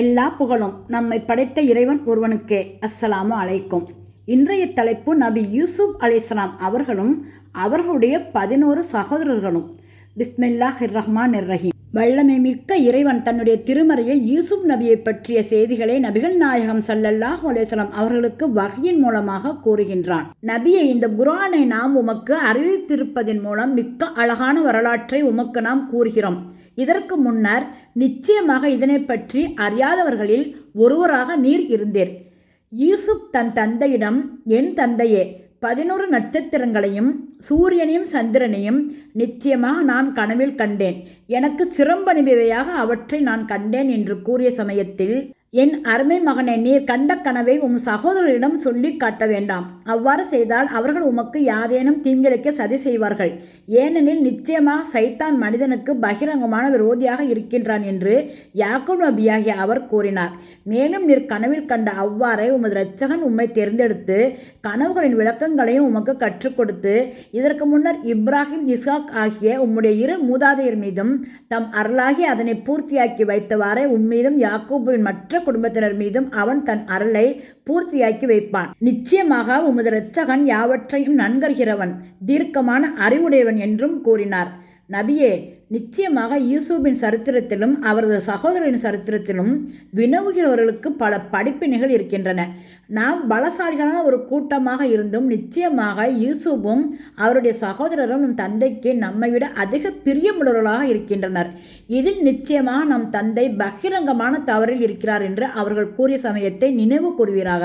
எல்லா புகழும் நம்மை படைத்த இறைவன் ஒருவனுக்கே. அஸ்ஸலாமு அலைக்கும். இன்றைய தலைப்பு நபி யூசுப் அலிஸ்லாம் அவர்களும் அவர்களுடைய பதினோரு சகோதரர்களும். பிஸ்மில்லாஹ் ரஹ்மான் ரஹீம் வல்லமை மிக்க இறைவன் தன்னுடைய திருமறையில் யூசுப் நபியை பற்றிய செய்திகளை நபிகள் நாயகம் சல்லல்லாஹ் அலேஸ்லாம் அவர்களுக்கு வகையின் மூலமாக கூறுகின்றான். நபியை இந்த குரானை நாம் உமக்கு அறிவித்திருப்பதன் மூலம் மிக்க அழகான வரலாற்றை உமக்கு நாம் கூறுகிறோம். இதற்கு முன்னர் நிச்சயமாக இதனை பற்றி அறியாதவர்களில் ஒருவராக நீர் இருந்தீர். யூசுப் தன் தந்தையிடம் என் தந்தையே பதினோரு நட்சத்திரங்களையும் சூரியனையும் சந்திரனையும் நிச்சயமாக நான் கனவில் கண்டேன். எனக்கு சிரம்பணிபவையாக அவற்றை நான் கண்டேன் என்று கூறிய சமயத்தில் என் அருமை மகனை நீர் கண்ட கனவை உம் சகோதரரிடம் சொல்லி காட்ட வேண்டாம். அவ்வாறு செய்தால் அவர்கள் உமக்கு யாதேனும் தீங்கிழைக்க சதி செய்வார்கள். ஏனெனில் நிச்சயமாக சைத்தான் மனிதனுக்கு பகிரங்கமான விரோதியாக இருக்கின்றான் என்று யாக்கூப் நபியாகிய அவர் கூறினார். மேலும் நீர் கனவில் கண்ட அவ்வாறே உமது இரட்சகன் உம்மை தேர்ந்தெடுத்து கனவுகளின் விளக்கங்களையும் உமக்கு கற்றுக் கொடுத்து இதற்கு முன்னர் இப்ராஹிம் இஸ்ஹாக் ஆகிய உம்முடைய இரு மூதாதையர் மீதும் தம் அருளாகி அதனை பூர்த்தியாக்கி வைத்தவாறே உம்மீதும் யாக்கூபின் மற்ற குடும்பத்தினர் மீதும் அவன் தன் அருளை பூர்த்தியாக்கி வைப்பான். நிச்சயமாக உமது இரட்சகன் யாவற்றையும் நன்கறிகிறவன் தீர்க்கமான அறிவுடையவன் என்றும் கூறினார். நபியே நிச்சயமாக யூசுபின் சரித்திரத்திலும் அவரது சகோதரரின் சரித்திரத்திலும் வினவுகிறவர்களுக்கு பல படிப்பினைகள் இருக்கின்றன. நாம் பலசாலிகளான ஒரு கூட்டமாக இருந்தும் நிச்சயமாக யூசுப்பும் அவருடைய சகோதரரும் நம் தந்தைக்கு நம்மை விட அதிக பிரியமுள்ளவர்களாக இருக்கின்றனர். இதில் நிச்சயமாக நம் தந்தை பகிரங்கமான தவறில் இருக்கிறார் என்று அவர்கள் கூறிய சமயத்தை நினைவு கூறுவீராக.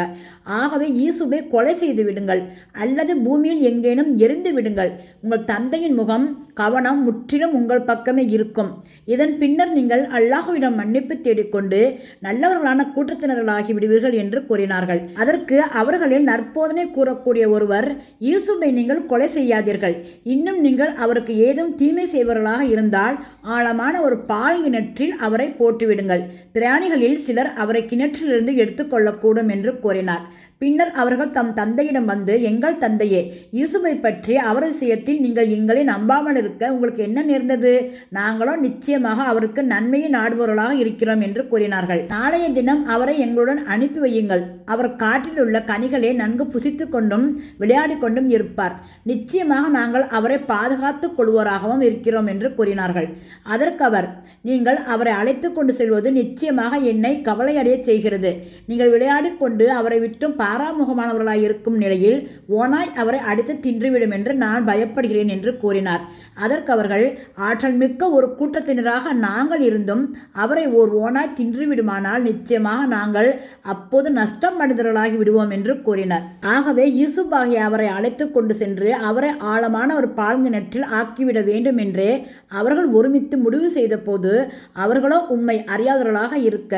ஆகவே யூசுபை கொலை செய்து விடுங்கள். அல்லது பூமியில் எங்கேனும் எரிந்து விடுங்கள். உங்கள் தந்தையின் முகம் கவனம் முற்றிலும் உங்கள் பக்கமே இருக்கும். இதன் பின்னர் நீங்கள் அல்லாஹுவிடம் மன்னிப்பு தேடிக்கொண்டு நல்லவர்களான கூட்டத்தினர்களாகி விடுவீர்கள் என்று கூறினார்கள். அதற்கு அவர்களில் நற்போதனை கூறக்கூடிய ஒருவர் யூசுப்பை நீங்கள் கொலை செய்யாதீர்கள். இன்னும் நீங்கள் அவருக்கு ஏதும் தீமை செய்பவர்களாக இருந்தால் ஆழமான ஒரு பால் கிணற்றில் அவரை போட்டுவிடுங்கள். பிராணிகளில் சிலர் அவரை கிணற்றிலிருந்து எடுத்துக்கொள்ளக்கூடும் என்று கூறினார். பின்னர் அவர்கள் தம் தந்தையிடம் வந்து எங்கள் தந்தையே யூசுஃபை பற்றி அவர் விஷயத்தில் நீங்கள் எங்களை நம்பாமல் இருக்க உங்களுக்கு என்ன நேர்ந்தது? நாங்களோ நிச்சயமாக அவருக்கு நன்மையை நாடுபவர்களாக இருக்கிறோம் என்று கூறினார்கள். நாளைய தினம் அவரை எங்களுடன் அனுப்பி வையுங்கள். அவர் காட்டில் உள்ள கனிகளை நன்கு புசித்து கொண்டும் விளையாடி கொண்டும் இருப்பார். நிச்சயமாக நாங்கள் அவரை பாதுகாத்துக் கொள்வோராகவும் இருக்கிறோம் என்று கூறினார்கள். அதற்கு அவர் நீங்கள் அவரை அழைத்து கொண்டு செல்வது நிச்சயமாக என்னை கவலையடைய செய்கிறது. நீங்கள் விளையாடி கொண்டு அவரை விட்டும் பாராமுகமானவர்களாய் இருக்கும் நிலையில் ஓனாய் அவரை அடித்து தின்றுவிடும் என்று நான் பயப்படுகிறேன் என்று கூறினார். அதற்கு அவர்கள் ஆற்றல் மிக்க ஒரு கூட்டத்தினராக நாங்கள் இருந்தும் அவரை ஓர் ஓனாய் தின்றுவிடுமானால் நிச்சயமாக நாங்கள் அப்போது நஷ்டம் அடைந்தவர்களாகி விடுவோம் என்று கூறினார். ஆகவே யூசுப் ஆகிய அவரை அழைத்து கொண்டு சென்று அவரை ஆழமான ஒரு பால்கிணற்றில் ஆக்கிவிட வேண்டும் என்றே அவர்கள் ஒருமித்து முடிவு செய்த போது அவர்களோ உண்மை அறியாதவர்களாக இருக்க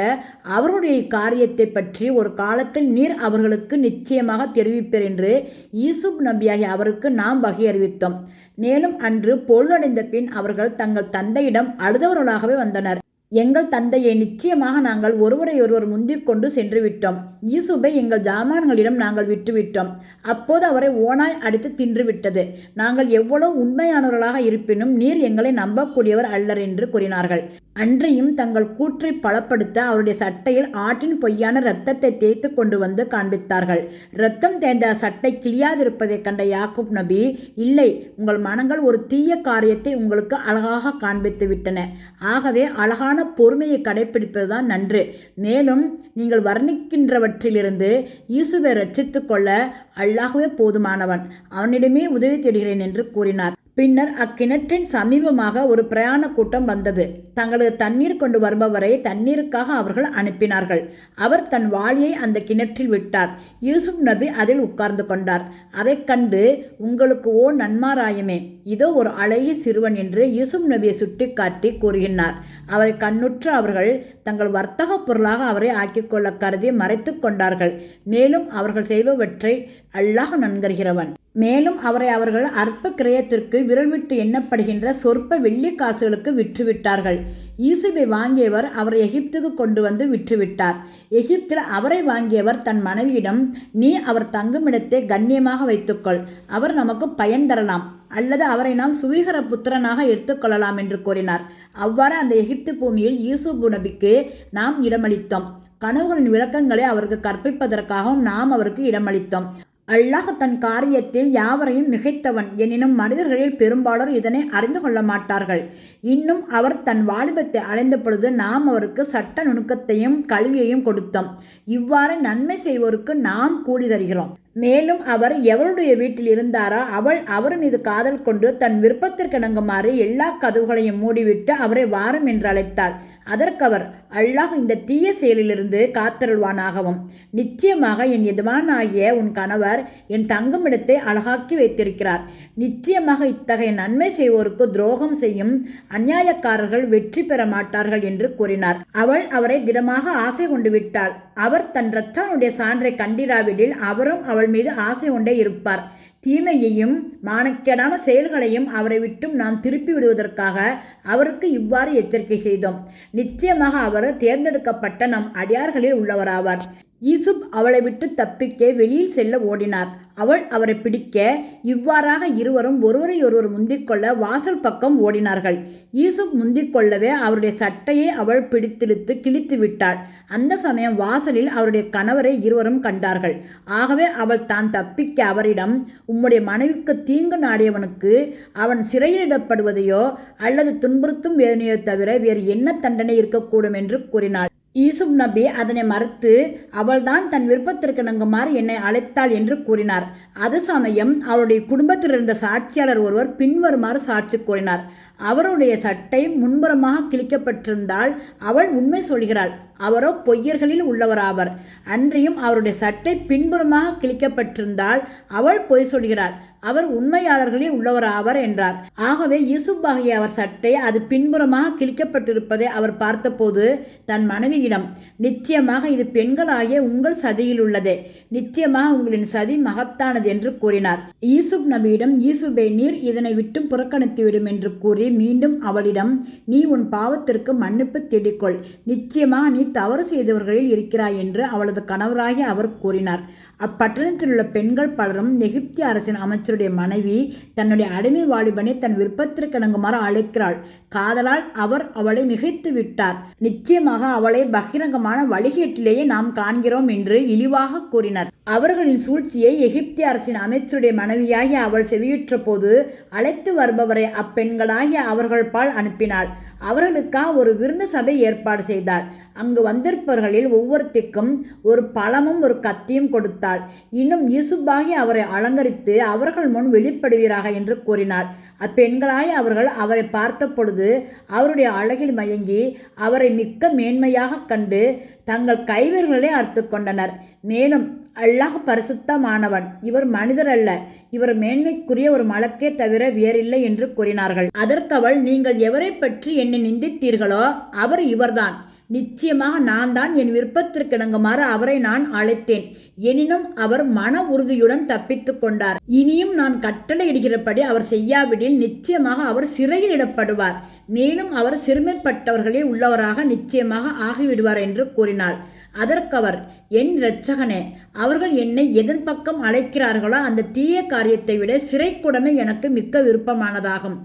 அவர்களுடைய காரியத்தை பற்றி ஒரு காலத்தில் நீர் அவர்களுக்கு நிச்சயமாக தெரிவிப்பர் என்று யூசுப் நபியாகி அவருக்கு நாம் வகை அறிவித்தோம். மேலும் அன்று பொழுதடைந்த பின் அவர்கள் தங்கள் தந்தையிடம் அழுதவர்களாகவே வந்தனர். எங்கள் தந்தையை நிச்சயமாக நாங்கள் ஒருவரை ஒருவர் முந்திக் கொண்டு சென்று விட்டோம் யூசுப்பை எங்கள் ஜாமான்களிடம் நாங்கள் விட்டுவிட்டோம். அப்போது அவரை ஓனாய் அடித்து தின்றுவிட்டது. நாங்கள் எவ்வளவு உண்மையானவர்களாக இருப்பினும் நீர் எங்களை நம்பக்கூடியவர் அல்லர் என்று கூறினார்கள். அன்றையும் தங்கள் கூற்றை பலப்படுத்த அவருடைய சட்டையில் ஆட்டின் பொய்யான இரத்தத்தை தேய்த்து கொண்டு வந்து காண்பித்தார்கள். இரத்தம் தேய்ந்த சட்டை கிளியாதிருப்பதைக் கண்ட யாக்கூப் நபி இல்லை உங்கள் மனங்கள் ஒரு தீய காரியத்தை உங்களுக்கு அழகாக காண்பித்து விட்டன. ஆகவே அழகான பொறுமையை கடைபிடிப்பதுதான் நன்று. மேலும் நீங்கள் வர்ணிக்கின்றவற்றிலிருந்து ஈசுவை ரட்சித்து கொள்ள அல்லாகவே போதுமானவன். அவனிடமே உதவி தேடுகிறேன் என்று கூறினார். பின்னர் அக்கிணற்றின் சமீபமாக ஒரு பிரயாண கூட்டம் வந்தது. தங்களது தண்ணீர் கொண்டு வருபவரை தண்ணீருக்காக அவர்கள் அனுப்பினார்கள். அவர் தன் வாளியை அந்த கிணற்றில் விட்டார். யூசுப் நபி அதில் உட்கார்ந்து கொண்டார். அதைக் கண்டு உங்களுக்கு ஓ நன்மாராயமே இதோ ஒரு அழகிய சிறுவன் என்று யூசுப் நபியை சுட்டிக்காட்டி கூறுகின்றார். அவரை கண்ணுற்று அவர்கள் தங்கள் வர்த்தக பொருளாக அவரை ஆக்கிக்கொள்ள கருதி மறைத்து கொண்டார்கள். மேலும் அவர்கள் செய்பவற்றை அல்லாஹ் நன்கருகிறவன் மேலும் அவரை அவர்கள் அற்ப கிரயத்திற்கு விரல் விட்டு எண்ணப்படுகின்ற சொற்ப வெள்ளி காசுகளுக்கு விற்றுவிட்டார்கள். ஈசுவை வாங்கியவர் அவரை எகிப்துக்கு கொண்டு வந்து விற்றுவிட்டார். எகிப்தில் அவரை வாங்கியவர் தன் மனைவியிடம் நீ அவர் தங்குமிடத்தை கண்ணியமாக வைத்துக்கொள். அவர் நமக்கு பயன் தரலாம். அல்லது அவரை நாம் சுவீகர புத்திரனாக எடுத்துக்கொள்ளலாம் என்று கூறினார். அவ்வாறு அந்த எகிப்து பூமியில் யூசுப் நபிக்கு நாம் இடமளித்தோம். கனவுகளின் விளக்கங்களை அவருக்கு கற்பிப்பதற்காகவும் நாம் அவருக்கு இடமளித்தோம். அல்லாஹ் தன் காரியத்தில் யாவரையும் மிகைத்தவன். எனினும் மனிதர்களில் பெரும்பாலோர் இதனை அறிந்து கொள்ள மாட்டார்கள். இன்னும் அவர் தன் வாலிபத்தை அடைந்த பொழுது நாம் அவருக்கு சட்ட நுணுக்கத்தையும் கல்வியையும் கொடுத்தோம். இவ்வாறு நன்மை செய்வோருக்கு நாம் கூலி தருகிறோம். மேலும் அவர் எவருடைய வீட்டில் இருந்தாரோ? அவள் அவர் மீது காதல் கொண்டு தன் விருப்பத்திற்கிணங்குமாறு எல்லா கதவுகளையும் மூடிவிட்டு அவரை வாரம் என்று அழைத்தாள். அதற்கு அவர் அல்லாஹ் இந்த தீய செயலிலிருந்து காத்தருள்வானாகவும். நிச்சயமாக என் எதுவானாகிய உன் கணவர் என் தங்குமிடத்தை அழகாக்கி வைத்திருக்கிறார். நிச்சயமாக இத்தகைய நன்மை செய்வோருக்கு துரோகம் செய்யும் அநியாயக்காரர்கள் வெற்றி பெற மாட்டார்கள் என்று கூறினார். அவள் அவரை திடமாக ஆசை கொண்டு விட்டாள். அவர் தன் ரச்சானுடைய சான்றை கண்டிராவிடில் அவரும் அவள் மீது ஆசை கொண்டே இருப்பார். தீமையையும் மானக்கேடான செயல்களையும் அவரை விட்டும் நாம் திருப்பி விடுவதற்காக அவருக்கு இவ்வாறு எச்சரிக்கை செய்தோம். நிச்சயமாக அவர் தேர்ந்தெடுக்கப்பட்ட நம் அடியார்களில் உள்ளவராவார். யூசுப் அவளை விட்டு தப்பிக்க வெளியில் செல்ல ஓடினார். அவள் அவரை பிடிக்க இவ்வாறாக இருவரும் ஒருவரை ஒருவர் முந்திக்கொள்ள வாசல் பக்கம் ஓடினார்கள். யூசுப் முந்திக்கொள்ளவே அவருடைய சட்டையை அவள் பிடித்திழுத்து கிழித்து விட்டாள். அந்த சமயம் வாசலில் அவருடைய கணவரை இருவரும் கண்டார்கள். ஆகவே அவள் தான் தப்பிக்க அவரிடம் உம்முடைய மனைவிக்கு தீங்கு நாடியவனுக்கு அவன் சிறையிடப்படுவதையோ அல்லது துன்புறுத்தும் வேதனையோ தவிர வேறு என்ன தண்டனை இருக்கக்கூடும்? என்று கூறினாள். ஈசுப் நபி அதனை மறுத்து அவள்தான் தன் விருப்பத்திற்கு நங்குமாறு என்னை அழைத்தாள் என்று கூறினார். அது சமயம் அவருடைய குடும்பத்தில் இருந்த சாட்சியாளர் ஒருவர் பின்வருமாறு சாட்சி கூறினார். அவருடைய சட்டை முன்புறமாக கிழிக்கப்பட்டிருந்தால் அவள் உண்மை சொல்கிறாள். அவரோ பொய்யர்களில் உள்ளவராவர். அன்றியும் அவருடைய சட்டை பின்புறமாக கிழிக்கப்பட்டிருந்தால் அவள் பொய் சொல்கிறாள். அவர் உண்மையாளர்களில் உள்ளவராவர் என்றார். ஆகவே யூசுப் ஆகிய அவர் சட்டை அது பின்புறமாக கிழிக்கப்பட்டிருப்பதை அவர் பார்த்தபோது தன் மனைவியிடம் நிச்சயமாக இது பெண்களாகிய உங்கள் சதியில் உள்ளதே நிச்சயமாக உங்களின் சதி மகத்தானது என்று கூறினார். ஈசுப் நபியிடம் ஈசுபே நீர் இதனை விட்டும் புறக்கணித்துவிடும் என்று கூறி மீண்டும் அவளிடம் நீ உன் பாவத்திற்கு மன்னிப்பு தேடிக்கொள். நிச்சயமாக நீ தவறு செய்தவர்களில் இருக்கிறாய் என்று அவளது கணவராகி அவர் கூறினார். அப்பட்டணத்தில் உள்ள பெண்கள் பலரும் எகிப்திய அரசின் அமைச்சருடைய மனைவி தன்னுடைய அடிமை வாலிபனை தன் விருப்பத்திற்கிணங்குமாறு அழைக்கிறாள். காதலால் அவர் அவளை மிகைத்து விட்டார். நிச்சயமாக அவளை பகிரங்கமான வழிகேட்டிலேயே நாம் காண்கிறோம் என்று இழிவாக கூறினர். அவர்களின் சூழ்ச்சியை எகிப்திய அரசின் அமைச்சருடைய மனைவியாகி அவள் செவியுற்ற போது அழைத்து வருபவரை அப்பெண்களாகிய அவர்கள் பால் அனுப்பினாள். அவர்களுக்காக ஒரு விருந்து சபை ஏற்பாடு செய்தாள் அங்கு வந்திருப்பவர்களில் ஒவ்வொருத்திற்கும் ஒரு பழமும் ஒரு கத்தியும் கொடுத்தாள். இன்னும் யூசுப்பாகி அவரை அலங்கரித்து அவர்கள் முன் வெளிப்படுவீராக என்று கூறினாள். அப்பெண்களாய் அவர்கள் அவரை பார்த்த பொழுது அவருடைய அழகில் மயங்கி அவரை மிக்க மேன்மையாக கண்டு தங்கள் கைவர்களை அறுத்து கொண்டனர். மேலும் அல்லாஹ் பரிசுத்தமானவன். இவர் மனிதர் அல்ல இவர் மேன்மைக்குரிய ஒரு மலக்கே தவிர வேறில்லை என்று கூறினார்கள். அதற்கவள் நீங்கள் எவரை பற்றி என்னை நிந்தித்தீர்களோ அவர் இவர்தான். நிச்சயமாக நான் தான் என் விருப்பத்திற்கு இணங்குமாறு அவரை நான் அழைத்தேன். எனினும் அவர் மன உறுதியுடன் தப்பித்து கொண்டார். இனியும் நான் கட்டளையிடுகிறபடி அவர் செய்யாவிடில் நிச்சயமாக அவர் சிறையில் இடப்படுவார். மேலும் அவர் சிறுமைப்பட்டவர்களே உள்ளவராக நிச்சயமாக ஆகிவிடுவார் என்று கூறினாள் அதற்கவர் என் இரட்சகனே அவர்கள் என்னை எதன் பக்கம் அழைக்கிறார்களோ? அந்த தீய காரியத்தை விட சிறைக்குடமை எனக்கு மிக்க விருப்பமானதாகும்.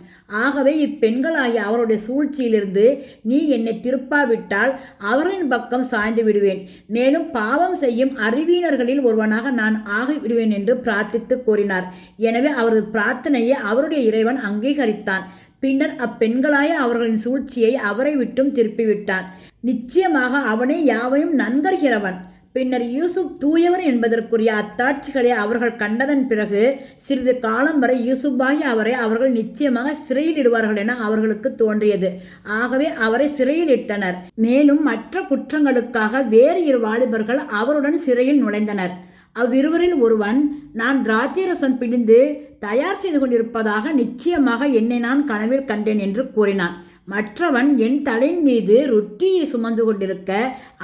ஆகவே இப்பெண்களாகிய அவருடைய சூழ்ச்சியிலிருந்து நீ என்னை திருப்பாவிட்டால் அவர்களின் பக்கம் சாய்ந்து விடுவேன். மேலும் பாவம் செய்யும் அறிவியினர்களில் ஒருவனாக நான் ஆகிவிடுவேன் என்று பிரார்த்தித்து கூறினார். எனவே அவரது பிரார்த்தனையை அவருடைய இறைவன் அங்கீகரித்தான். பின்னர் அப்பெண்களாய அவர்களின் சூழ்ச்சியை அவரை விட்டும் திருப்பிவிட்டார். நிச்சயமாக அவனே யாவையும் நன்கறிகிறவன். பின்னர் யூசுப் தூயவர் என்பதற்குரிய அத்தாட்சிகளை அவர்கள் கண்டதன் பிறகு சிறிது காலம் வரை யூசுப்பாகி அவரை அவர்கள் நிச்சயமாக சிறையில் இடுவார்கள் என அவர்களுக்கு தோன்றியது. ஆகவே அவரை சிறையில் இட்டனர். மேலும் மற்ற குற்றங்களுக்காக வேறு இரு வாலிபர்கள் அவருடன் சிறையில் நுழைந்தனர். அவ்விருவரில் ஒருவன் நான் திராட்சை பிடிந்து தயார் செய்து கொண்டிருப்பதாக நிச்சயமாக என்னை நான் கனவில் கண்டேன் என்று கூறினான். மற்றவன் என் தலையின் மீது ரொட்டியை சுமந்து கொண்டிருக்க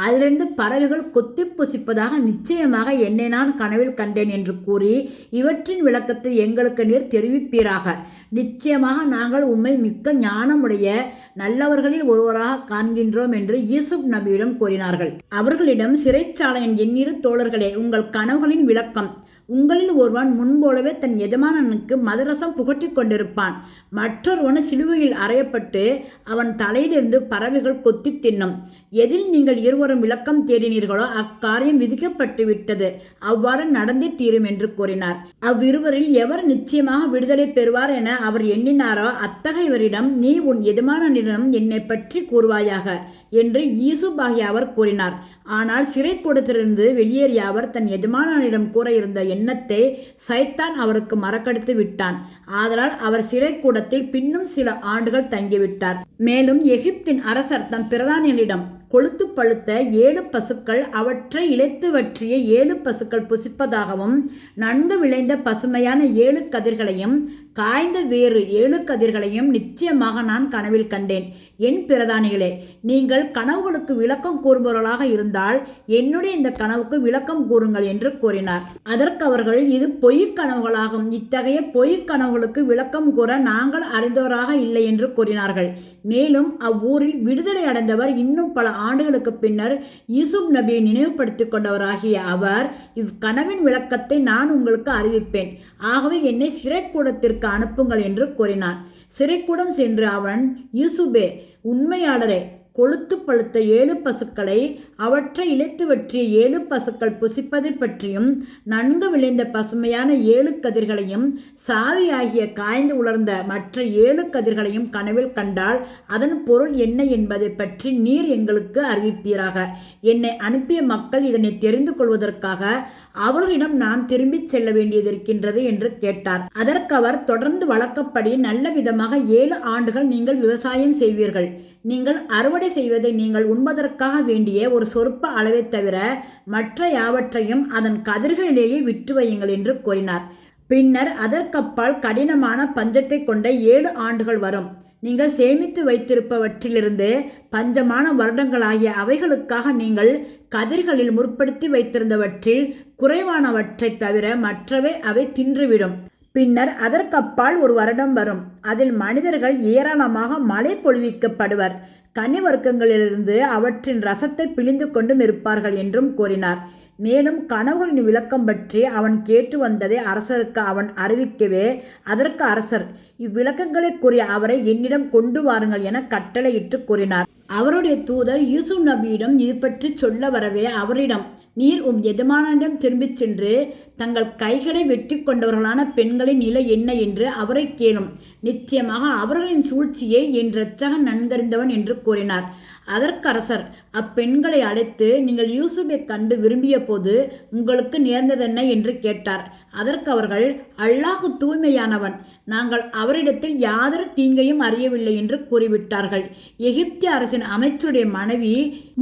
அதிலிருந்து பறவைகள் கொத்தி புசிப்பதாக நிச்சயமாக என்னை நான் கனவில் கண்டேன் என்று கூறி இவற்றின் விளக்கத்தை எங்களுக்கு நீர் தெரிவிப்பீராக. நிச்சயமாக நாங்கள் உண்மை மிக்க ஞானமுடைய நல்லவர்களில் ஒருவராக காண்கின்றோம் என்று யூசுப் நபியிடம் கூறினார்கள். அவர்களிடம் சிறைச்சாலையின் எண்ணிரு தோழர்களே உங்கள் கனவுகளின் விளக்கம். உங்களில் ஒருவன் முன்போலவே தன் எஜமானனுக்கு மதரசம் புகட்டிக் கொண்டிருப்பான். மற்றொருவன் சிலுவையில் அறையப்பட்டு அவன் தலையிலிருந்து பறவைகள் கொத்தி தின்னும். எதில் நீங்கள் இருவரும் விளக்கம் தேடினீர்களோ அக்காரியம் விதிக்கப்பட்டு விட்டது. அவ்வாறு நடந்தே தீரும் என்று கூறினார். அவ்விருவரில் எவர் நிச்சயமாக விடுதலை பெறுவார் என அவர் எண்ணினாரோ அத்தகையவரிடம் நீ உன் எஜமானனிடம் என்னை பற்றி கூறுவாயாக என்று ஈசுப் அவர் கூறினார். ஆனால் சிறை கூடத்திலிருந்து வெளியேறிய அவர் தன் எஜமானனிடம் கூற இருந்த எண்ணத்தை சைத்தான் அவருக்கு மறக்கடித்து விட்டான். ஆதலால் அவர் சிறை கூடத்தில் பின்னும் சில ஆண்டுகள் தங்கிவிட்டார். மேலும் எகிப்தின் அரசர் தம் பிரதானிகளிடம் கொளுத்து பழுத்த ஏழு பசுக்கள் அவற்றை இழைத்து வற்றிய ஏழு பசுக்கள் புசிப்பதாகவும் நன்கு விளைந்த பசுமையான ஏழு கதிர்களையும் காய்ந்த வேறு ஏழு கதிர்களையும் நிச்சயமாக நான் கனவில் கண்டேன். என் பிரதானிகளே நீங்கள் கனவுகளுக்கு விளக்கம் கூறுபவர்களாக இருந்தால் என்னுடைய இந்த கனவுக்கு விளக்கம் கூறுங்கள் என்று கூறினார். அதற்கு அவர்கள் இது பொய் கனவுகளாகும். இத்தகைய பொய் கனவுகளுக்கு விளக்கம் கூற நாங்கள் அறிந்தவராக இல்லை என்று கூறினார்கள். மேலும் அவ்வூரில் விடுதலை அடைந்தவர் இன்னும் பல ஆண்டுகளுக்கு பின்னர் யூசுப் நபியை நினைவுபடுத்திக் கொண்டவராகிய அவர் இக்கனவின் விளக்கத்தை நான் உங்களுக்கு அறிவிப்பேன். ஆகவே என்னை சிறைக்கூடத்திற்கு அனுப்புங்கள் என்று கூறினான் சிறைக்கூடம் சென்று அவன் யூசுபே உண்மையாளரே கொளுத்து பழுத்த ஏழு பசுக்களை அவற்றை இழைத்து வற்றிய ஏழு பசுக்கள் புசிப்பதை பற்றியும் நன்கு விளைந்த பசுமையான ஏழு கதிர்களையும் சாவியாகிய காய்ந்து உலர்ந்த மற்ற ஏழு கதிர்களையும் கனவில் கண்டால் அதன் பொருள் என்ன என்பதை பற்றி நீர் எங்களுக்கு அறிவிப்பீராக. என்னை அனுப்பிய மக்கள் இதனை தெரிந்து கொள்வதற்காக அவர்களிடம் நான் திரும்பி செல்ல வேண்டியதிருக்கின்றது என்று கேட்டார். அதற்கு அவர் தொடர்ந்து வழக்கப்படி நல்ல விதமாக ஏழு ஆண்டுகள் நீங்கள் விவசாயம் செய்வீர்கள். நீங்கள் அறுவடை செய்வதை நீங்கள் உண்பதற்காக வேண்டிய ஒரு சொற்ப அளவை தவிர மற்ற யாவற்றையும் அதன் கதிர்களிலேயே விற்று வையுங்கள் என்று கூறினார். பின்னர் அதற்கப்பால் கடினமான பஞ்சத்தை கொண்ட ஏழு ஆண்டுகள் வரும். நீங்கள் சேமித்து வைத்திருப்பவற்றிலிருந்து பஞ்சமான வருடங்களாகிய அவைகளுக்காக நீங்கள் கதிர்களில் முற்படுத்தி வைத்திருந்தவற்றில் குறைவானவற்றை தவிர மற்றவை அவை தின்றுவிடும். பின்னர் அதற்கப்பால் ஒரு வருடம் வரும். அதில் மனிதர்கள் ஏராளமாக மழை பொழிவிக்கப்படுவர். கனிவர்க்கங்களிலிருந்து அவற்றின் ரசத்தை பிழிந்து கொண்டும் இருப்பார்கள் என்றும் கூறினார். மேலும் கனவுகளின் விளக்கம் பற்றி அவன் கேட்டு வந்ததை அரசருக்கு அவன் அறிவிக்கவே அதற்கு அரசர் இவ்விளக்கங்களை கூறிய அவரை என்னிடம் கொண்டு வாருங்கள் என கட்டளையிட்டு கூறினார். அவருடைய தூதர் யூசுப் நபியிடம் இது பற்றி சொல்ல வரவே அவரிடம் நீர் உம் எஜமானிடம் திரும்பிச் சென்று தங்கள் கைகளை வெற்றி கொண்டவர்களான பெண்களின் நிலை என்ன என்று அவரை கேளும். நிச்சயமாக அவர்களின் சூழ்ச்சியை என் இரட்சகன் நன்கறிந்தவன் என்று கூறினார். அதற்கரசர். அப்பெண்களை அழைத்து நீங்கள் யூசுஃபை கண்டு விரும்பிய போது உங்களுக்கு நேர்ந்ததென்ன என்று கேட்டார். அதற்கு அவர்கள் அல்லாஹு தூய்மையானவன் நாங்கள் அவரிடத்தில் யாதொரு தீங்கையும் அறியவில்லை என்று கூறிவிட்டார்கள். எகிப்திய அரசின் அமைச்சருடைய மனைவி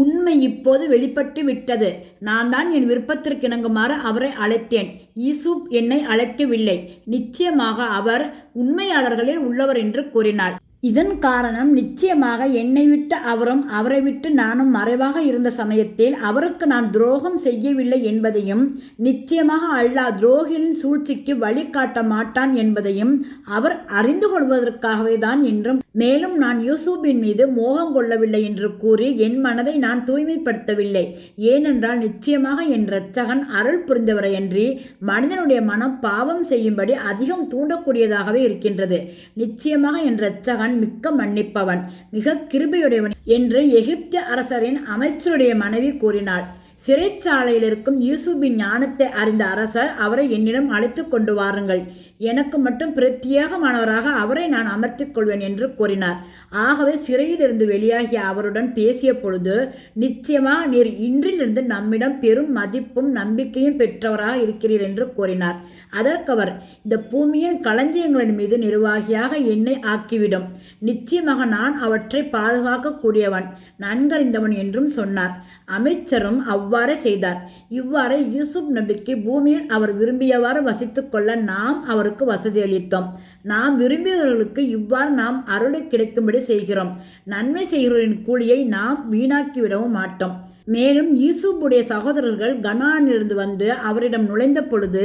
உண்மை இப்போது வெளிப்பட்டு விட்டது. நான் தான் என் விருப்பத்திற்கு இணங்குமாறு அவரை அழைத்தேன். யூசுப் என்னை அழைக்கவில்லை. நிச்சயமாக அவர் உண்மையாளர்களில் உள்ளவர் என்று கூறினாள். இதன் காரணம் நிச்சயமாக என்னை விட்டு அவரும் அவரை விட்டு நானும் மறைவாக இருந்த சமயத்தில் அவருக்கு நான் துரோகம் செய்யவில்லை என்பதையும் நிச்சயமாக அல்லாஹ் துரோகியின் சூழ்ச்சிக்கு வழிகாட்ட மாட்டான் என்பதையும் அவர் அறிந்து கொள்வதற்காகவே தான் என்றும் மேலும் நான் யூசுப்பின் மீது மோகம் கொள்ளவில்லை என்று கூறி என் மனதை நான் தூய்மைப்படுத்தவில்லை. ஏனென்றால் நிச்சயமாக என் இரட்சகன் அருள் புரிந்தவரையன்றி மனிதனுடைய மனம் பாவம் செய்யும்படி அதிகம் தூண்டக்கூடியதாகவே இருக்கின்றது. நிச்சயமாக என் இரட்சகன் நான் மிக்க மன்னிப்பவன் மிக கிருபையுடையவன் என்று எகிப்திய அரசரின் அமைச்சருடைய மனைவி கூறினாள். சிறைச்சாலையில் இருக்கும் யூசுபின் ஞானத்தை அறிந்த அரசர் அவரை என்னிடம் அழைத்து கொண்டு வாருங்கள். எனக்கு மட்டும் பிரத்யேகமானவராக அவரை நான் அமர்த்திக் கொள்வேன் என்று கூறினார். ஆகவே சிறையிலிருந்து வெளியாகிய அவருடன் பேசிய பொழுது நிச்சயமாக நீர் இன்றிலிருந்து நம்மிடம் பெரும் மதிப்பும் நம்பிக்கையும் பெற்றவராக இருக்கிறீர் என்று கூறினார். அதற்கவர் இந்த பூமியின் களஞ்சியங்களின் மீது நிர்வாகியாக என்னை ஆக்கிவிடும். நிச்சயமாக நான் அவற்றை பாதுகாக்கக்கூடியவன் நன்கறிந்தவன் என்றும் சொன்னார். அமைச்சரும் அவ்வாறே செய்தார். இவ்வாறு யூசுப் நபிக்கு பூமியில் அவர் விரும்பியவாறு வசித்துக்கொள்ள நாம் அவர் அவருக்கு வசதி அளித்தோம் நாம் விரும்பியவர்களுக்கு இவ்வாறு நாம் அருளை கிடைக்கும்படி செய்கிறோம். நன்மை செய்கிறவரின் கூலியை நாம் வீணாக்கிவிடவும் மாட்டோம். மேலும் யூசுப்புடைய சகோதரர்கள் கனானிலிருந்து வந்து அவரிடம் நுழைந்த பொழுது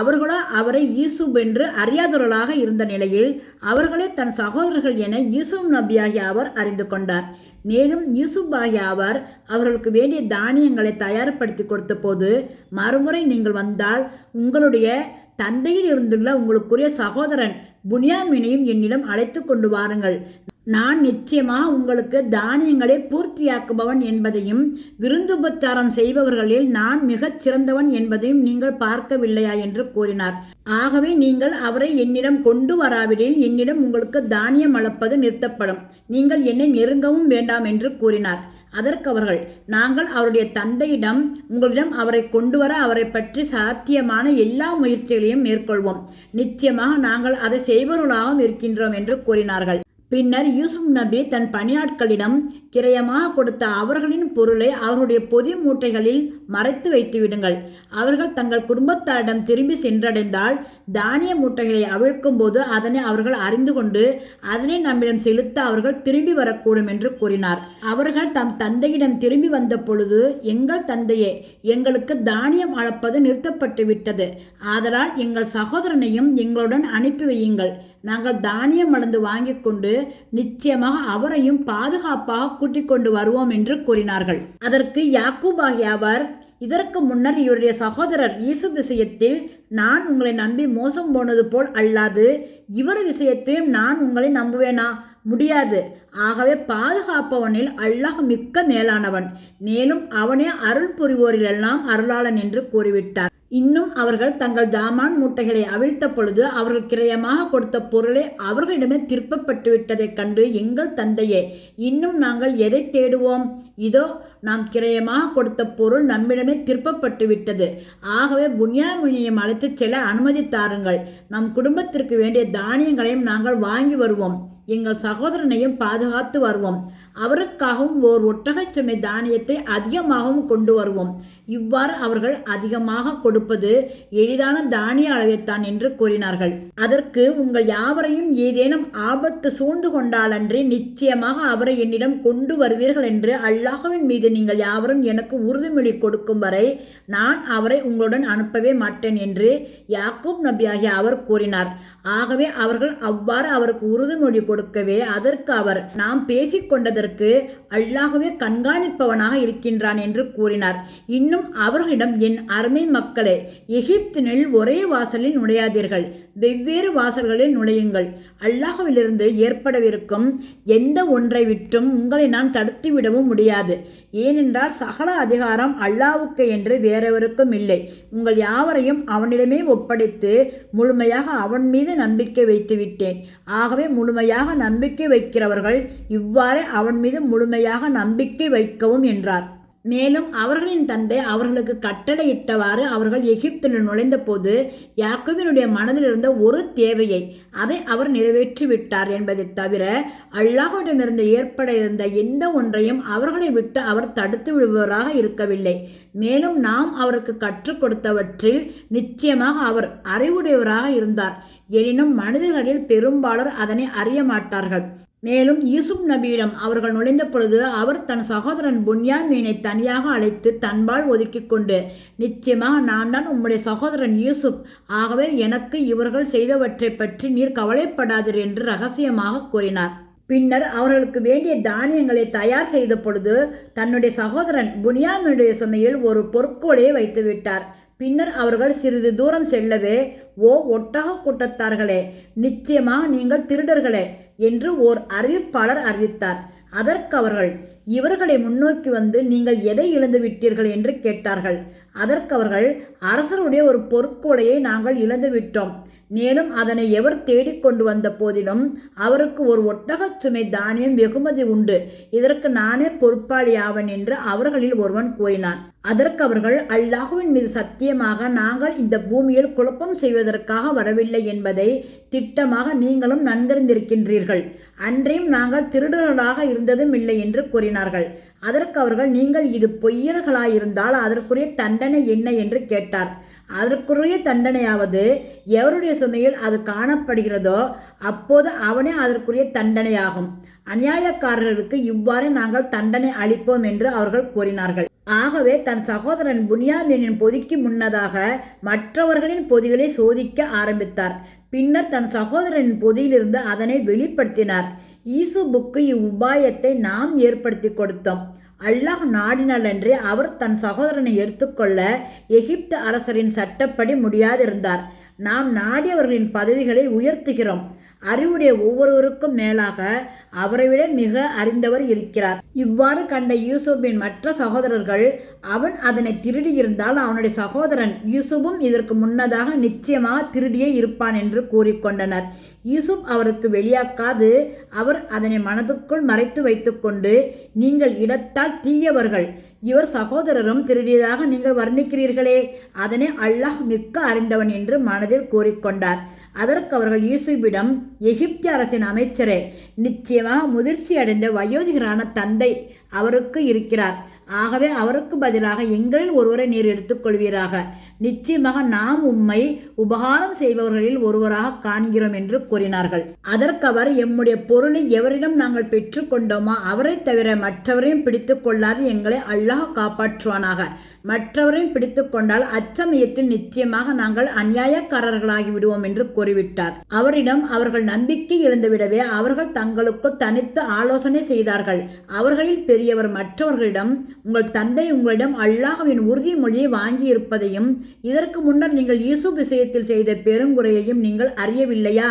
அவர்களோ அவரை யூசுப் என்று அறியாதவர்களாக இருந்த நிலையில் அவர்களே தன் சகோதரர்கள் என யூசுப் நபியாகிய அவர் அறிந்து கொண்டார். மேலும் யூசுப் ஆகிய அவர் அவர்களுக்கு வேண்டிய தானியங்களை தயார்படுத்தி கொடுத்த போது மறுமுறை நீங்கள் வந்தால் உங்களுடைய தந்தையில் இருந்துள்ள உங்களுக்குரிய சகோதரன் புனியாமினையும் என்னிடம் அழைத்து கொண்டு வாருங்கள். நான் நிச்சயமாக உங்களுக்கு தானியங்களை பூர்த்தியாக்குபவன் என்பதையும் விருந்துபச்சாரம் செய்பவர்களில் நான் மிகச் சிறந்தவன் என்பதையும் நீங்கள் பார்க்கவில்லையா என்று கூறினார். ஆகவே நீங்கள் அவரை என்னிடம் கொண்டு வராவிடில் என்னிடம் உங்களுக்கு தானியம் அளப்பது நிறுத்தப்படும். நீங்கள் என்னை நெருங்கவும் வேண்டாம் என்று கூறினார். அதற்கு அவர்கள் நாங்கள் அவருடைய தந்தையிடம் உங்களிடம் அவரை கொண்டு வர அவரை பற்றி சாத்தியமான எல்லா முயற்சிகளையும் மேற்கொள்வோம். நிச்சயமாக நாங்கள் அதை செய்வர்களாகவும் இருக்கின்றோம் என்று கூறினார்கள். பின்னர் யூசுப் நபி தன் பணியாட்களிடம் கிரயமாக கொடுத்த அவர்களின் பொருளை அவருடைய பொதி மூட்டைகளில் மறைத்து வைத்து விடுங்கள். அவர்கள் தங்கள் குடும்பத்தாரிடம் திரும்பி சென்றடைந்தால் தானிய மூட்டைகளை அவிழ்க்கும் போது அதனை அவர்கள் அறிந்து கொண்டு அதனை நம்மிடம் செலுத்த அவர்கள் திரும்பி வரக்கூடும் என்று கூறினார். அவர்கள் தம் தந்தையிடம் திரும்பி வந்த பொழுது எங்கள் தந்தையே எங்களுக்கு தானியம் அளப்பது நிறுத்தப்பட்டு விட்டது. ஆதலால் எங்கள் சகோதரனையும் எங்களுடன் அனுப்பி வையுங்கள். நாங்கள் தானியம் அளந்து வாங்கி கொண்டு நிச்சயமாக அவரையும் பாதுகாப்பாக கூட்டிக் கொண்டு வருவோம் என்று கூறினார்கள். அதற்கு யாக்கூப் ஆகிய அவர் இதற்கு முன்னர் இவருடைய சகோதரர் ஈசு விஷயத்தில் நான் உங்களை நம்பி மோசம் போனது போல் அல்லாது இவர் விஷயத்திலும் நான் உங்களை நம்புவேனா? முடியாது. ஆகவே பாதுகாப்பவனில் அல்லாஹ் மிக்க மேலானவன். மேலும் அவனே அருள் புரிவோரிலெல்லாம் அருளாளன் என்று கூறிவிட்டார். இன்னும் அவர்கள் தங்கள் தாமான் மூட்டைகளை அவிழ்த்த பொழுது அவர்கள் கிரயமாக கொடுத்த பொருளை அவர்களிடமே திருப்பப்பட்டு விட்டதைக் கண்டு எங்கள் தந்தையே இன்னும் நாங்கள் எதை தேடுவோம்? இதோ நாம் கிரயமாக கொடுத்த பொருள் நம்மிடமே திருப்பப்பட்டு விட்டது ஆகவே புன்யாமினியம் அழைத்துச் செல்ல அனுமதி தாருங்கள் நம் குடும்பத்திற்கு வேண்டிய தானியங்களையும் நாங்கள் வாங்கி வருவோம். எங்கள் சகோதரனையும் பாதுகாத்து வருவோம். அவருக்காகவும் ஓர் ஒட்டகச்சுமை தானியத்தை அதிகமாகவும் கொண்டு வருவோம். இவ்வாறு அவர்கள் அதிகமாக கொடுப்பது எளிதான தானிய அளவைத்தான் என்று கூறினார்கள். அதற்கு உங்கள் யாவரையும் ஏதேனும் ஆபத்து சூழ்ந்து கொண்டாலன்றி நிச்சயமாக அவரை என்னிடம் கொண்டு வருவீர்கள் என்று அல்லாஹுவின் மீது நீங்கள் யாவரும் எனக்கு உறுதிமொழி கொடுக்கும் வரை நான் அவரை உங்களுடன் அனுப்பவே மாட்டேன் என்று யாக்கூப் நபியாகிய அவர் கூறினார். ஆகவே அவர்கள் அவ்வாறு அவருக்கு உறுதிமொழி கொடுக்கவே அதற்கு அவர் நாம் பேசிக்கொண்டதற்கு அல்லாகவே கண்காணிப்பவனாக இருக்கின்றான் என்று கூறினார். இன்னும் அவர்களிடம் என் அருமை மக்களே எகிப்தினில் ஒரே வாசலில் நுழையாதீர்கள். வெவ்வேறு வாசல்களில் நுழையுங்கள். அல்லாஹுவிலிருந்து ஏற்படவிருக்கும் எந்த ஒன்றை விட்டும் உங்களை நான் தடுத்துவிடவும் முடியாது. ஏனென்றால் சகல அதிகாரம் அல்லாவுக்கு என்று வேறெவருக்கும் இல்லை. உங்கள் யாவரையும் அவனிடமே ஒப்படைத்து முழுமையாக அவன் மீது நம்பிக்கை வைத்து விட்டேன் ஆகவே முழுமையாக நம்பிக்கை வைக்கிறவர்கள் இவ்வாறே அவன் மீது முழுமையாக நம்பிக்கை வைக்கவும் என்றார். மேலும் அவர்களின் தந்தை அவர்களுக்கு கட்டளையிட்டவாறு அவர்கள் எகிப்தில் நுழைந்தபோது யாக்கோபினுடைய மனதில் இருந்த ஒரு தேவையை அதை அவர் நிறைவேற்றிவிட்டார் என்பதை தவிர அல்லாஹுடமிருந்து ஏற்பட இருந்த எந்த ஒன்றையும் அவர்களை விட்டு அவர் தடுத்து விடுபவராக இருக்கவில்லை. மேலும் நாம் அவருக்கு கற்றுக் கொடுத்தவற்றில் நிச்சயமாக அவர் அறிவுடையவராக இருந்தார். எனினும் மனிதர்களில் பெரும்பாலோர் அதனை அறிய மாட்டார்கள். மேலும் யூசுப் நபியிடம் அவர்கள் நுழைந்த பொழுது அவர் தன் சகோதரன் புன்யாமீனை தனியாக அழைத்து தன்பால் ஒதுக்கி கொண்டு நிச்சயமாக நான் தான் உம்முடைய சகோதரன் யூசுப். ஆகவே எனக்கு இவர்கள் செய்தவற்றை பற்றி நீர் கவலைப்படாதீர் என்று ரகசியமாக கூறினார். பின்னர் அவர்களுக்கு வேண்டிய தானியங்களை தயார் செய்த பொழுது தன்னுடைய சகோதரன் புனியாமினுடைய சுமையில் ஒரு பொற்கோலையை வைத்துவிட்டார். பின்னர் அவர்கள் சிறிது தூரம் செல்லவே ஓ ஒட்டக கூட்டத்தார்களே நிச்சயமாக நீங்கள் திருடர்களே என்று ஓர் அறிவிப்பாளர் அறிவித்தார். அதற்கு அவர்கள் இவர்களை முன்னோக்கி வந்து நீங்கள் எதை இழந்து விட்டீர்கள்? என்று கேட்டார்கள். அதற்கு அவர்கள் அரசருடைய ஒரு பொற்கொடையை நாங்கள் இழந்து விட்டோம். மேலும் அதனை எவர் தேடிக்கொண்டு வந்த போதிலும் அவருக்கு ஒரு ஒட்டகச் சுமை தானியம் வெகுமதி உண்டு. இதற்கு நானே பொறுப்பாளி ஆவன் என்று அவர்களில் ஒருவன் கூறினான். அதற்கு அவர்கள் அல்லாஹுவின் மீது சத்தியமாக நாங்கள் இந்த பூமியில் குழப்பம் செய்வதற்காக வரவில்லை என்பதை திட்டமாக நீங்களும் நன்கறிந்திருக்கின்றீர்கள். அன்றையும் நாங்கள் திருடர்களாக இருந்ததும் இல்லை என்று கூறினார்கள். அதற்கு அவர்கள் நீங்கள் இது பொய்யர்களாயிருந்தால் அதற்குரிய தண்டனை என்ன? என்று கேட்டார். அதற்குரிய தண்டனையாவது எவருடைய சுமையில் அது காணப்படுகிறதோ அப்போது அவனே அதற்குரிய தண்டனையாகும். அநியாயக்காரர்களுக்கு இவ்வாறு நாங்கள் தண்டனை அளிப்போம் என்று அவர்கள் கூறினார்கள். ஆகவே தன் சகோதரன் புனியாமீனின் பொதிக்கு முன்னதாக மற்றவர்களின் பொதிகளை சோதிக்க ஆரம்பித்தார். பின்னர் தன் சகோதரனின் பொதியிலிருந்து அதனை வெளிப்படுத்தினார். ஈசுபுக்கு இவ்வுபாயத்தை நாம் ஏற்படுத்தி கொடுத்தோம். அல்லாஹ் நாடினாலன்றி அவர் தன் சகோதரனை எடுத்துக்கொள்ள எகிப்து அரசரின் சட்டப்படி முடியாதிருந்தார். நாம் நாடியவர்களின் பதவிகளை உயர்த்துகிறோம். அறிவுடைய ஒவ்வொருவருக்கும் மேலாக அவரை விட மிக அறிந்தவர் இருக்கிறார். இவ்வாறு கண்ட யூசுப்பின் மற்ற சகோதரர்கள் அவன் அதனை திருடியிருந்தால் அவனுடைய சகோதரன் யூசுப்பும் இதற்கு முன்னதாக நிச்சயமாக திருடியே இருப்பான் என்று கூறிக்கொண்டனர். யூசுப் அவருக்கு வெளியாக்காது. அவர் அதனை மனதுக்குள் மறைத்து வைத்துக்கொண்டு நீங்கள் இடத்தால் தீயவர்கள் இவர் சகோதரரும் திருடியதாக நீங்கள் வர்ணிக்கிறீர்களே அதனை அல்லாஹ் மிக்க அறிந்தவன் என்று மனதில் கூறிக்கொண்டார். அதற்கு அவர்கள் யூசுப்பிடம் எகிப்திய அரசின் அமைச்சரே நிச்சயமாக முதிர்ச்சி அடைந்த வயோதிகரான தந்தை அவருக்கு இருக்கிறார். ஆகவே அவருக்கு பதிலாக எங்களில் ஒருவரை நீர் எடுத்துக்கொள்வீராக நிச்சயமாக நாம் உம்மை உபகாரம் செய்பவர்களில் ஒருவராக காண்கிறோம் என்று கூறினார்கள். அதற்கு அவர் எம்முடைய பொருளை எவரிடம் நாங்கள் பெற்றுக்கொண்டோமோ அவரை தவிர மற்றவரையும் பிடித்து கொள்ளாது எங்களை அல்லாஹ் காப்பாற்றுவானாக. மற்றவரையும் பிடித்து கொண்டால் அச்சமயத்தில் நிச்சயமாக நாங்கள் அநியாயக்காரர்களாகி விடுவோம் என்று கூறிவிட்டார். அவரிடம் அவர்கள் நம்பிக்கை இழந்துவிடவே அவர்கள் தங்களுக்குள் தனித்து ஆலோசனை செய்தார்கள். அவர்களில் பெரியவர் மற்றவர்களிடம் உங்கள் தந்தை உங்களிடம் அல்லாஹ்வின் உறுதிமொழியை வாங்கியிருப்பதையும் இதற்கு முன்னர் நீங்கள் யூசுப் விஷயத்தில் செய்த பெருங்குறையையும் நீங்கள் அறியவில்லையா?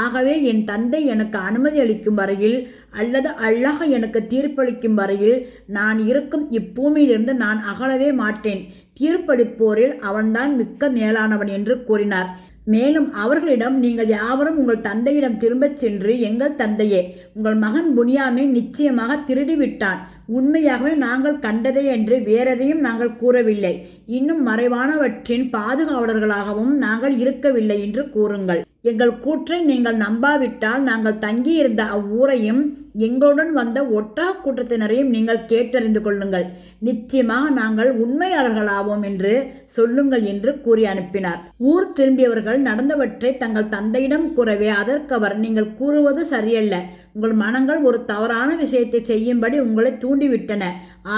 ஆகவே என் தந்தை எனக்கு அனுமதி அளிக்கும் வரையில் அல்லது அல்லாஹ் எனக்கு தீர்ப்பளிக்கும் வரையில் நான் இருக்கும் இப்பூமியிலிருந்து நான் அகலவே மாட்டேன். தீர்ப்பளிப்போரில் அவன்தான் மிக்க மேலானவன் என்று கூறினார். மேலும் அவர்களிடம் நீங்கள் யாவரும் உங்கள் தந்தையிடம் திரும்பச் சென்று எங்கள் தந்தையே உங்கள் மகன் புனியாமை நிச்சயமாக திருடிவிட்டான். உண்மையாகவே நாங்கள் கண்டதே என்று வேறெதையும் நாங்கள் கூறவில்லை. இன்னும் மறைவானவற்றின் பாதுகாவலர்களாகவும் நாங்கள் இருக்கவில்லை என்று கூறுங்கள். எங்கள் கூற்றை நீங்கள் நம்பாவிட்டால் நாங்கள் தங்கியிருந்த அவ்வூரையும் எங்களுடன் வந்த ஒட்டக கூட்டத்தினரையும் நீங்கள் கேட்டறிந்து கொள்ளுங்கள். நிச்சயமாக நாங்கள் உண்மையாளர்களாவோம் என்று சொல்லுங்கள் என்று கூறி அனுப்பினார். ஊர் திரும்பியவர்கள் நடந்தவற்றை தங்கள் தந்தையிடம் கூறவே அதற்கு அவர் நீங்கள் கூறுவது சரியல்ல. உங்கள் மனங்கள் ஒரு தவறான விஷயத்தை செய்யும்படி உங்களை தூண்டிவிட்டன.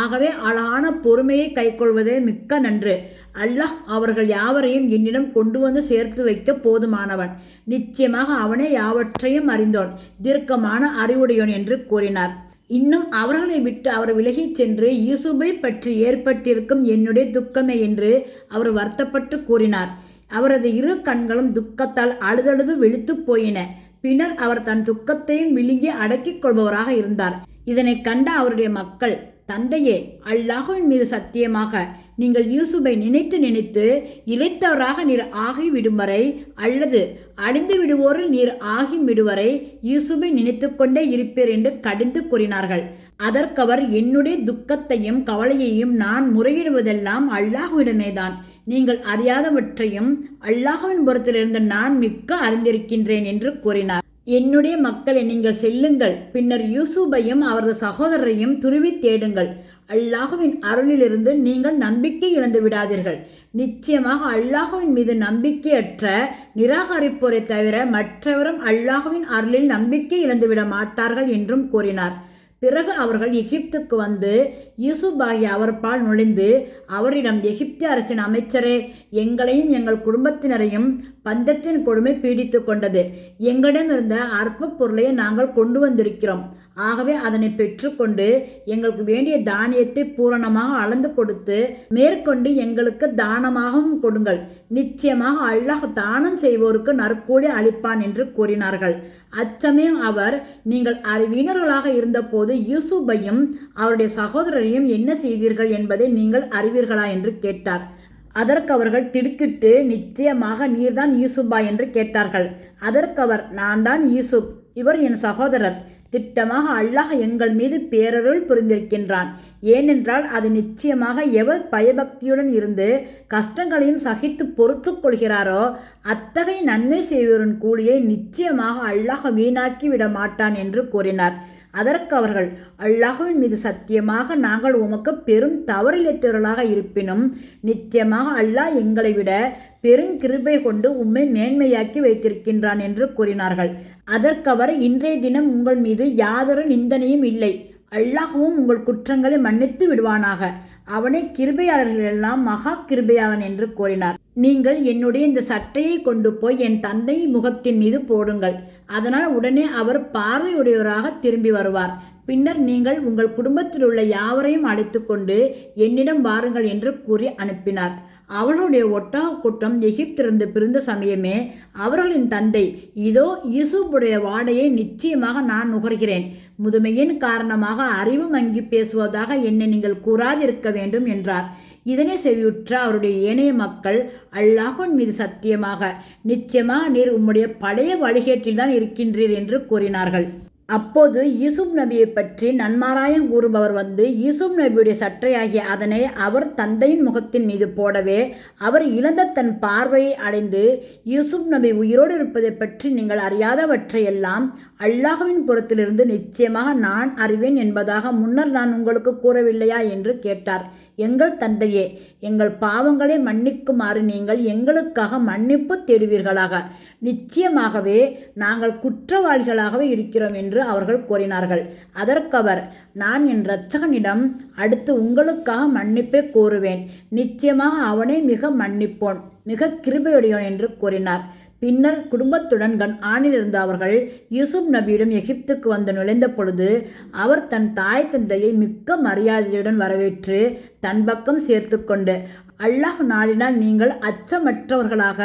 ஆகவே அழகான பொறுமையை கைக்கொள்வதே மிக்க நன்று. அல்லாஹ் அவர்கள் யாவரையும் என்னிடம் கொண்டு வந்து சேர்த்து வைக்க போதுமானவன். நிச்சயமாக அவனே யாவற்றையும் அறிந்தோன். தீர்க்கமான அறிவுடையோன் என்று கூறினார். இன்னும் அவர்களை விட்டு அவர் விலகிச் சென்று யூசுபை பற்றி ஏற்பட்டிருக்கும் என்னுடைய துக்கமே என்று அவர் வருத்தப்பட்டு கூறினார். அவரது இரு கண்களும் துக்கத்தால் அழுதழுது வெளுத்து போயின. பின்னர் அவர் தன் துக்கத்தையும் விழுங்கி அடக்கிக் கொள்பவராக இருந்தார். இதனை கண்ட அவருடைய மக்கள் தந்தையே அல்லாஹுவின் மீது சத்தியமாக நீங்கள் யூசுபை நினைத்து நினைத்து இழைத்தவராக நீர் ஆகி விடும் வரை அல்லது அழிந்து விடுவோரில் நீர் ஆகி விடுவரை யூசுபை நினைத்து கொண்டே இருப்பீர் என்று கடிந்து கூறினார்கள். அதற்கவர் என்னுடைய துக்கத்தையும் கவலையையும் நான் முறையிடுவதெல்லாம் அல்லாஹுவிடமேதான். நீங்கள் அறியாதவற்றையும் அல்லாஹுவின் புறத்திலிருந்து நான் மிக்க அறிந்திருக்கின்றேன் என்று கூறினார். என்னுடைய மக்களை நீங்கள் செல்லுங்கள். பின்னர் யூசுபையும் அவரது சகோதரரையும் துருவி தேடுங்கள். அல்லாஹுவின் அருளிலிருந்து நீங்கள் நம்பிக்கை இழந்து விடாதீர்கள். நிச்சயமாக அல்லாஹுவின் மீது நம்பிக்கையற்ற நிராகரிப்போரை தவிர மற்றவரும் அல்லாஹுவின் அருளில் நம்பிக்கை இழந்துவிட மாட்டார்கள் என்றும் கூறினார். பிறகு அவர்கள் எகிப்துக்கு வந்து யூசுப் ஆகிய அவர்பால் நுழைந்து அவரிடம் எகிப்திய அரசின் அமைச்சரே எங்களையும் எங்கள் குடும்பத்தினரையும் பந்தத்தின் கொடுமை பீடித்து கொண்டது. எங்களிடமிருந்த அற்ப பொருளை நாங்கள் கொண்டு வந்திருக்கிறோம். ஆகவே அதனை பெற்றுக்கொண்டு எங்களுக்கு வேண்டிய தானியத்தை பூரணமாக அளந்து கொடுத்து மேற்கொண்டு எங்களுக்கு தானமாகவும் கொடுங்கள். நிச்சயமாக அல்லாஹ் தானம் செய்வோருக்கு நற்கூலி அளிப்பான் என்று கூறினார்கள். அச்சமயம் அவர் நீங்கள் அறிவீனர்களாக இருந்தபோது யூசுப்பையும் அவருடைய சகோதரர் சகோதரரையும் என்ன செய்தீர்கள் என்பதை நீங்கள் அறிவீர்களா என்று கேட்டார். அதற்கு அவர்கள் திடுக்கிட்டு நிச்சயமாக நீர்தான் யூசுப்பா என்று கேட்டார்கள். அதற்கு அவர் நான் தான் யூசுப் இவர் என் சகோதரர். திட்டமாக அல்லாஹ் எங்கள் மீது பேரருள் புரிந்திருக்கின்றான். ஏனென்றால் அது நிச்சயமாக எவர் பயபக்தியுடன் இருந்து கஷ்டங்களையும் சகித்து பொறுத்து கொள்கிறாரோ அத்தகைய நன்மை செய்வரின் கூலியை நிச்சயமாக அல்லாஹ் வீணாக்கி விட மாட்டான் என்று கூறினார். அதற்கு அவர்கள் அல்லாஹுவின் மீது சத்தியமாக நாங்கள் உமக்கு பெரும் தவறிழைத்தவர்களாக இருப்பினும் நித்தியமாக அல்லாஹ் எங்களை விட பெருங்கிருபை கொண்டு உம்மை மேன்மையாக்கி வைத்திருக்கின்றான் என்று கூறினார்கள். அதற்கவர் இன்றைய தினம் உங்கள் மீது யாதொரு நிந்தனையும் இல்லை. அல்லாஹுவும் உங்கள் குற்றங்களை மன்னித்து விடுவானாக. அவனை கிருபையாளர்கள் எல்லாம் மகா கிருபையாளன் என்று கூறினார். நீங்கள் என்னுடைய இந்த சட்டையை கொண்டு போய் என் தந்தை முகத்தின் மீது போடுங்கள். அதனால் உடனே அவர் பார்வையுடையவராக திரும்பி வருவார். பின்னர் நீங்கள் உங்கள் குடும்பத்தில் உள்ள யாவரையும் அழைத்து கொண்டு என்னிடம் வாருங்கள் என்று கூறி அனுப்பினார். அவர்களுடைய ஒட்டக கூட்டம் எகிப்திலிருந்து பிறந்த சமயமே அவர்களின் தந்தை இதோ யூசுப்புடைய வாடையை நிச்சயமாக நான் நுகர்கிறேன். முதுமையின் காரணமாக அறிவு மங்கி பேசுவதாக என்னை நீங்கள் கூறாதிருக்க வேண்டும் என்றார். இதனை செவியுற்ற அவருடைய ஏனைய மக்கள் அல்லாஹன் மீது சத்தியமாக நிச்சயமாக நீர் உம்முடைய பழைய வழிகேட்டில்தான் இருக்கின்றீர் என்று கூறினார்கள். அப்போது யூசுப் நபியை பற்றி நன்மாராயம் கூறுபவர் வந்து யூசுப் நபியுடைய சற்றையாகிய அதனை அவர் தந்தையின் முகத்தின் மீது போடவே அவர் இழந்த தன் பார்வையை அடைந்து யூசுப் நபி உயிரோடு இருப்பதை பற்றி நீங்கள் அறியாதவற்றையெல்லாம் அல்லாஹுவின் புறத்திலிருந்து நிச்சயமாக நான் அறிவேன் என்பதாக முன்னர் நான் உங்களுக்கு கூறவில்லையா என்று கேட்டார். எங்கள் தந்தையே எங்கள் பாவங்களை மன்னிக்குமாறு நீங்கள் எங்களுக்காக மன்னிப்பு தேடுவீர்களாக. நிச்சயமாகவே நாங்கள் குற்றவாளிகளாகவே இருக்கிறோம் என்று அவர்கள் கூறினார்கள். அதற்கவர் நான் என் இரட்சகனிடம் அடுத்து உங்களுக்காக மன்னிப்பை கோருவேன். நிச்சயமாக அவனை மிக மன்னிப்போன் மிக கிருபையுடையோன் என்று கூறினார். பின்னர் குடும்பத்துடன் கண் ஆணிலிருந்த அவர்கள் யூசுப் நபியிடம் எகிப்துக்கு வந்து நுழைந்த பொழுது அவர் தன் தாய் தந்தையை மிக்க மரியாதையுடன் வரவேற்று தன் பக்கம் சேர்த்து கொண்டு அல்லாஹ் நாடினால் நீங்கள் அச்சமற்றவர்களாக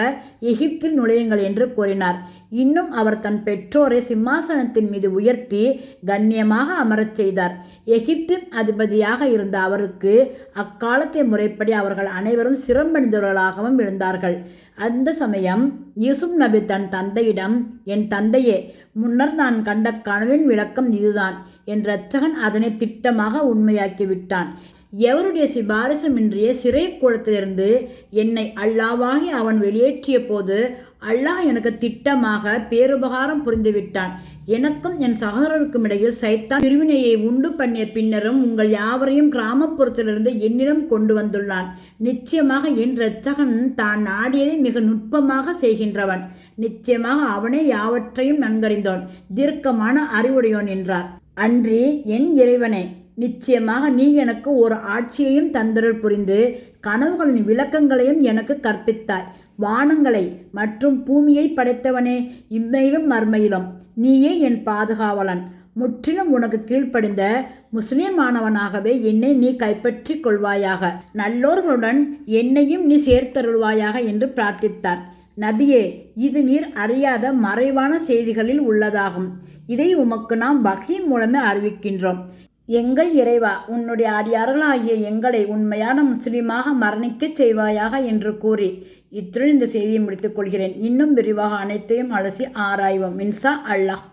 எகிப்தில் நுழையுங்கள் என்று கூறினார். இன்னும் அவர் தன் பெற்றோரை சிம்மாசனத்தின் மீது உயர்த்தி கண்ணியமாக அமரச் செய்தார். எகிப்தின் அதிபதியாக இருந்த அவருக்கு அக்காலத்தை முறைப்படி அவர்கள் அனைவரும் சிரமணிந்தவர்களாகவும் இருந்தார்கள். அந்த சமயம் யூசுப் நபி தன் தந்தையிடம் என் தந்தையே முன்னர் நான் கண்ட கனவின் விளக்கம் இதுதான் என் இரட்சகன் அதனை திட்டமாக உண்மையாக்கி விட்டான் எவருடைய சிபாரிசுமின்றிய சிறை கூடத்திலிருந்து என்னை அல்லாவாகி அவன் வெளியேற்றிய போது அல்லாஹ் எனக்கு திட்டமாக பேருபகாரம் புரிந்துவிட்டான் எனக்கும் என் சகோதரருக்கும் இடையில் சைத்தான் பிரிவினையை உண்டு பண்ணிய பின்னரும் உங்கள் யாவரையும் கிராமப்புறத்திலிருந்து என்னிடம் கொண்டு வந்துள்ளான். நிச்சயமாக என் இரட்சகன் தான் நாடியதை மிக நுட்பமாக செய்கின்றவன். நிச்சயமாக அவனே யாவற்றையும் நன்கறிந்தோன். தீர்க்கமான அறிவுடையோன் என்றார். அன்றி என் இறைவனே நிச்சயமாக நீ எனக்கு ஒரு ஆட்சியையும் தந்தரல் புரிந்து கனவுகளின் விளக்கங்களையும் எனக்கு கற்பித்தாய். வானங்களை மற்றும் பூமியை படைத்தவனே இம்மையிலும் மர்மையிலும். நீயே என் பாதுகாவலன். முற்றிலும் உனக்கு கீழ்ப்படிந்த முஸ்லிமானவனாகவே என்னை நீ கைப்பற்றி கொள்வாயாக. நல்லோர்களுடன் என்னையும் நீ சேர்த்தருள்வாயாக என்று பிரார்த்தித்தார். நபியே இது நீர் அறியாத மறைவான செய்திகளில் உள்ளதாகும். இதை உமக்கு நாம் வகையின் மூலமே அறிவிக்கின்றோம். எங்கள் இறைவா உன்னுடைய அடியார்களாகிய எங்களை உண்மையான முஸ்லீமாக மரணிக்கச் செய்வாயாக என்று கூறி இத்துடன் இந்த செய்தியை முடித்துக் கொள்கிறேன். இன்னும் விரிவாக அனைத்தையும் அலசி ஆராய்வோம். மின்சா அல்லாஹ்.